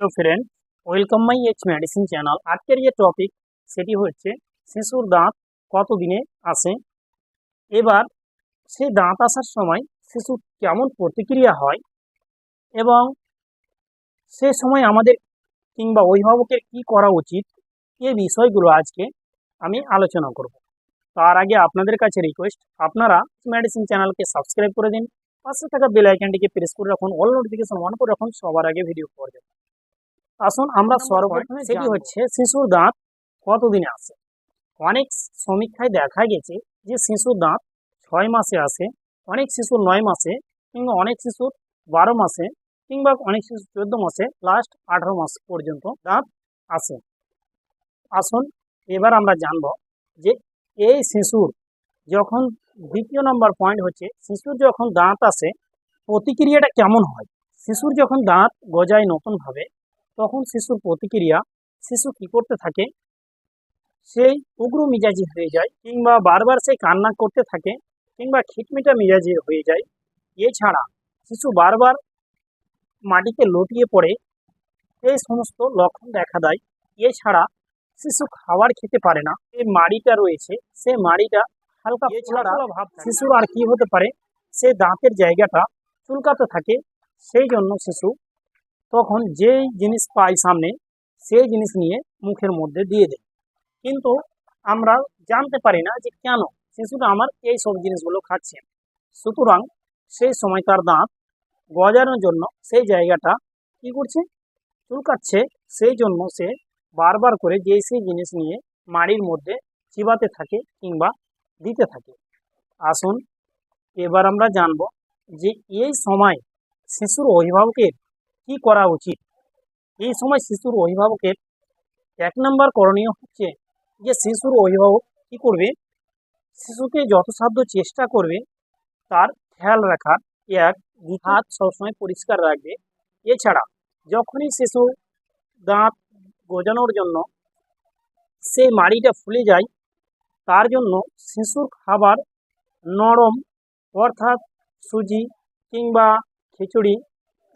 Hello friend welcome my H medicine channel আজকের যে topic সেটি হচ্ছে শিশুর দাঁত কত দিনে আসে? এবার সেই দাঁত আসার সময় শিশুর কেমন প্রতিক্রিয়া হয়? এবং সে সময় আমাদের কিংবা অভিভাবকের কি করা উচিত? এই বিষয়গুলো আজকে আমি আলোচনা করব। তার আগে আপনাদের কাছে রিকোয়েস্ট আপনারা মেডিসিন চ্যানেলকে সাবস্ক্রাইব করে দিন। পাশে থাকা বেল আইকনটিকে প্রেস করে রাখুন অল নোটিফিকেশন অন করে রাখুন, সবার আগে ভিডিও পাওয়ার জন্য। আসুন আমরা সর্বপ্রথমে সেটি হচ্ছে শিশুর দাঁত কতদিনে আসে অনেক সমীক্ষায় দেখা গেছে যে শিশুর দাঁত ছয় মাসে আসে অনেক শিশুর নয় মাসে কিংবা অনেক শিশুর বারো মাসে কিংবা অনেক শিশু চোদ্দ মাসে লাস্ট আঠারো মাস পর্যন্ত দাঁত আসে আসুন এবার আমরা জানব যে এই শিশুর যখন দ্বিতীয় নম্বর পয়েন্ট হচ্ছে শিশুর যখন দাঁত আসে প্রতিক্রিয়াটা কেমন হয়? শিশুর যখন দাঁত গজায় নতুনভাবে তখন শিশুর প্রতিক্রিয়া শিশু কি করতে থাকে? সেই উগ্র মিজাজি হয়ে যায় কিংবা বারবার সে কান্না করতে থাকে কিংবা খিটমিটা মিজাজি হয়ে যায়। এছাড়া শিশু বারবার মাটিতে লটিয়ে পড়ে এই সমস্ত লক্ষণ দেখা দেয়। এছাড়া শিশু খাবার খেতে পারে না। এই মাড়িটা রয়েছে সে মাড়িটা হালকা ফোলা ভাব শিশুর আর কি হতে পারে? সে দাঁতের জায়গাটা চুলকাতে থাকে সেই জন্য শিশু তখন যেই জিনিস পাই সামনে, সেই জিনিস নিয়ে মুখের মধ্যে দিয়ে দেয় কিন্তু আমরা জানতে পারি না যে কেন শিশুটা আমার এই সব জিনিসগুলো খাচ্ছে। সুতরাং সেই সময় তার দাঁত গজানোর জন্য সেই জায়গাটা কি করছে? চুলকাচ্ছে। সেই জন্য সে বারবার করে যেই সেই জিনিস নিয়ে মাড়ির মধ্যে চিবাতে থাকে কিংবা দিতে থাকে। আসুন, এবার আমরা জানব যে এই সময় শিশুর অভিভাবকের কি করা উচিত? এই সময় শিশুর অভিভাবকের এক নম্বর করণীয় হচ্ছে যে, শিশুর অভিভাবক কি করবে? শিশুকে যথাসাধ্য চেষ্টা করবে, তার খেয়াল রাখার এক হাত সবসময় পরিষ্কার রাখবে। এছাড়া যখনই শিশু দাঁত গজানোর জন্য সে মাড়িটা ফুলে যায়, তার জন্য শিশুর খাবার নরম অর্থাৎ সুজি কিংবা খিচুড়ি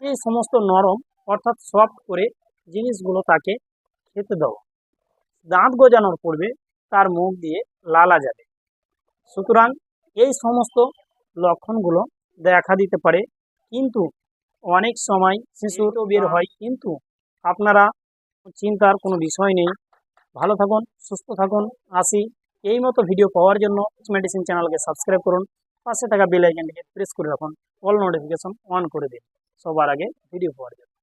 এই সমস্ত নরম অর্থাৎ সফট করে জিনিসগুলো তাকে খেতে দেওয়া দাঁত গজানোর পূর্বে তার মুখ দিয়ে লালা যাবে। সুতরাং এই সমস্ত লক্ষণগুলো দেখা দিতে পারে কিন্তু অনেক সময় শিশু তো বের হয় কিন্তু আপনারা চিন্তার কোনো বিষয় নেই। ভালো থাকুন সুস্থ থাকুন আসি এই মতো ভিডিও পাওয়ার জন্য মেডিসিন চ্যানেলকে সাবস্ক্রাইব করুন। পাশে থাকা বেল আইকনটিকে প্রেস করে রাখুন। অল নোটিফিকেশন অন করে দিন। সবার আগে ভিডিও পাওয়ার জন্য